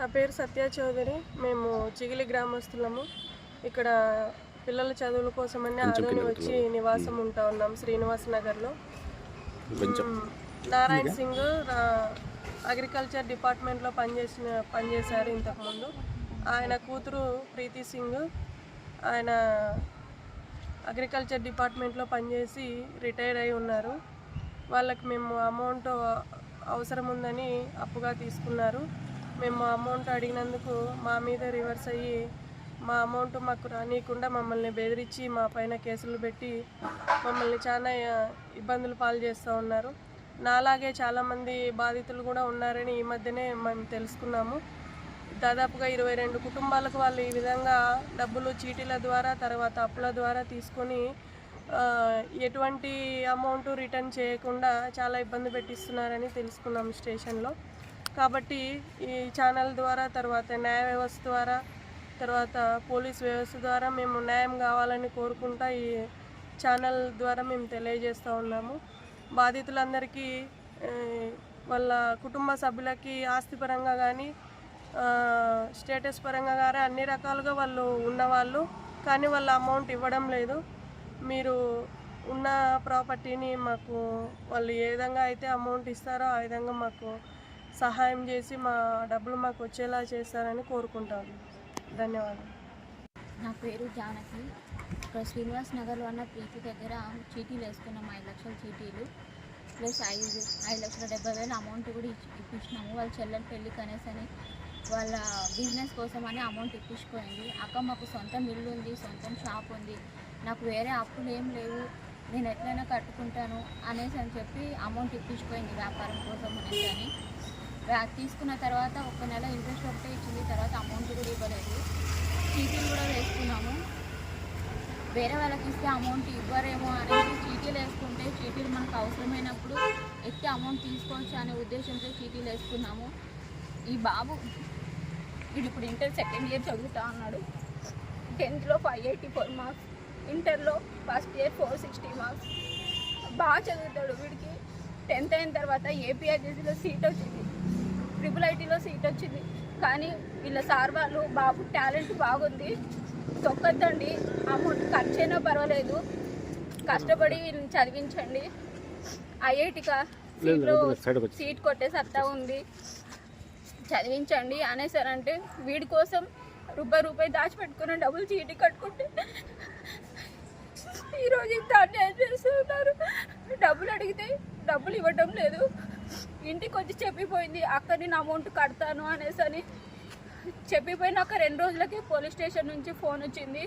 నా పేరు సత్య చౌదరి. మేము చిగిలి గ్రామస్తులము. ఇక్కడ పిల్లల చదువుల కోసమని ఆదోని వచ్చి నివాసం ఉంటా ఉన్నాం శ్రీనివాస్ నగర్లో. నారాయణ్ సింగ్ అగ్రికల్చర్ డిపార్ట్మెంట్లో పనిచేసిన పనిచేశారు ఇంతకుముందు. ఆయన కూతురు ప్రీతి సింగ్ ఆయన అగ్రికల్చర్ డిపార్ట్మెంట్లో పనిచేసి రిటైర్ అయి ఉన్నారు. వాళ్ళకి మేము అమౌంట్ అవసరం ఉందని అప్పుగా తీసుకున్నారు. మేము అమౌంట్ అడిగినందుకు మా మీద రివర్స్ అయ్యి మా అమౌంట్ మాకు రానియకుండా మమ్మల్ని బెదిరించి మా పైన కేసులు పెట్టి మమ్మల్ని చాలా ఇబ్బందులు పాలు చేస్తూ ఉన్నారు. నాలాగే చాలామంది బాధితులు కూడా ఉన్నారని ఈ మధ్యనే మేము తెలుసుకున్నాము. దాదాపుగా ఇరవై రెండు కుటుంబాలకు వాళ్ళు ఈ విధంగా డబ్బులు చీటీల ద్వారా తర్వాత అప్పుల ద్వారా తీసుకొని ఎటువంటి అమౌంట్ రిటర్న్ చేయకుండా చాలా ఇబ్బంది పెట్టిస్తున్నారని తెలుసుకున్నాం స్టేషన్లో. కాబట్టి ఈ ఛానల్ ద్వారా తర్వాత న్యాయ వ్యవస్థ ద్వారా తర్వాత పోలీస్ వ్యవస్థ ద్వారా మేము న్యాయం కావాలని కోరుకుంటా ఈ ఛానల్ ద్వారా మేము తెలియజేస్తూ ఉన్నాము. బాధితులందరికీ వాళ్ళ కుటుంబ సభ్యులకి ఆస్తిపరంగా కానీ స్టేటస్ పరంగా కానీ అన్ని రకాలుగా వాళ్ళు ఉన్నవాళ్ళు కానీ వాళ్ళ అమౌంట్ ఇవ్వడం లేదు. మీరు ఉన్న ప్రాపర్టీని మాకు వాళ్ళు ఏ విధంగా అయితే అమౌంట్ ఇస్తారో ఆ విధంగా మాకు సహాయం చేసి మా డబ్బులు మాకు వచ్చేలా చేస్తారని కోరుకుంటాను. ధన్యవాదాలు. నా పేరు జానకి. ఇక్కడ శ్రీనివాస్ నగర్లో ఉన్న ప్రీతి దగ్గర చీటీలు వేసుకున్నాం ఐదు లక్షల చీటీలు. ప్లస్ ఐదు ఐదు లక్షల డెబ్బై వేల అమౌంట్ కూడా ఇచ్చి ఇప్పించినాము. వాళ్ళ చెల్లెల పెళ్ళి కనేసని అని వాళ్ళ బిజినెస్ కోసం అని అమౌంట్ ఇప్పించుకోండి అక్క మాకు సొంతం ఇల్లు ఉంది సొంతం షాప్ ఉంది. నాకు వేరే అప్పులు ఏం లేవు. నేను ఎట్లయినా కట్టుకుంటాను అనేసి అని చెప్పి అమౌంట్ ఇప్పించుకోయింది వ్యాపారం కోసం అనేసి అని తీసుకున్న తర్వాత ఒక నెల ఇంట్రెస్ట్ ఒకటే ఇచ్చింది తర్వాత అమౌంట్ కూడా ఇవ్వలేదు. చీటీలు కూడా వేసుకున్నాము. వేరే వాళ్ళకి ఇస్తే అమౌంట్ ఇవ్వరేమో అనేది చీటీలు వేసుకుంటే చీటీలు మనకు అవసరమైనప్పుడు ఎక్కి అమౌంట్ తీసుకోవచ్చు అనే ఉద్దేశంతో చీటీలు వేసుకున్నాము. ఈ బాబు వీడు ఇప్పుడు ఇంటర్ సెకండ్ ఇయర్ చదువుతా ఉన్నాడు. టెన్త్లో ఫైవ్ ఎయిటీ ఫోర్ మార్క్స్ ఇంటర్లో first year four sixty marks బాగా చదువుతాడు వీడికి. టెన్త్ అయిన తర్వాత ఏపీఐజీసీలో సీట్ వచ్చింది ట్రిపుల్ ఐటీలో సీట్ వచ్చింది కానీ వీళ్ళ సార్ వాళ్ళు బాబు టాలెంట్ బాగుంది. తొక్కద్దండి. అమౌంట్ ఖర్చు అయినా పర్వాలేదు. కష్టపడి వీళ్ళని చదివించండి. ఐఐటికా సీట్లో సీట్ కొట్టే సత్తా ఉంది. చదివించండి అనేసారంటే వీడి కోసం రూపాయి రూపాయి దాచిపెట్టుకున్న డబ్బులు చీటీ కట్టుకుంటే ఈరోజు ఇంత అన్యాయం చేస్తున్నారు. డబ్బులు అడిగితే డబ్బులు ఇవ్వటం లేదు. ఇంటికి వచ్చి చెప్పిపోయింది అక్క నేను అమౌంట్ కడతాను అనేసి అని. చెప్పిపోయినాక రెండు రోజులకి పోలీస్ స్టేషన్ నుంచి ఫోన్ వచ్చింది.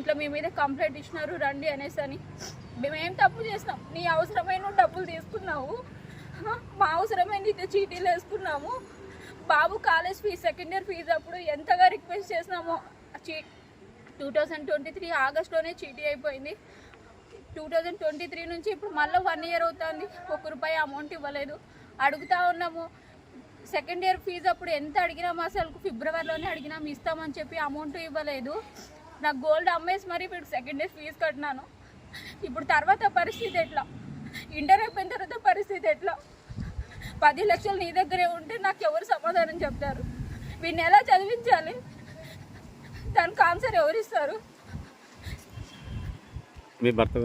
ఇట్లా మీ మీద కంప్లైంట్ ఇచ్చినారు రండి అనేసి అని. మేమేం తప్పు చేసినాం? నీ అవసరమైన డబ్బులు తీసుకున్నావు. మా అవసరమైన ఇది చీటీలు వేసుకున్నాము. బాబు college fee second year fee అప్పుడు ఎంతగా రిక్వెస్ట్ చేసినామో. చీ టూ థౌజండ్ ట్వంటీ త్రీ ఆగస్ట్లోనే చీటీ అయిపోయింది. టూ థౌజండ్ ట్వంటీ త్రీ నుంచి ఇప్పుడు మళ్ళీ వన్ ఇయర్ అవుతుంది. ఒక రూపాయి అమౌంట్ ఇవ్వలేదు. అడుగుతా ఉన్నాము. సెకండ్ ఇయర్ ఫీజు అప్పుడు ఎంత అడిగినాము అసలు ఫిబ్రవరిలోనే అడిగినాము ఇస్తామని చెప్పి అమౌంట్ ఇవ్వలేదు. నాకు గోల్డ్ అమ్మేసి మరి ఇప్పుడు సెకండ్ ఇయర్ ఫీజు కట్టినాను. ఇప్పుడు తర్వాత పరిస్థితి ఎట్లా? ఇంటర్ అయిపోయిన తర్వాత పరిస్థితి ఎట్లా? పది లక్షలు నీ దగ్గరే ఉంటే నాకు ఎవరు సమాధానం చెప్తారు? వీడిని ఎలా చదివించాలి? దానికి ఆన్సర్ ఎవరు ఇస్తారు? మీ భర్త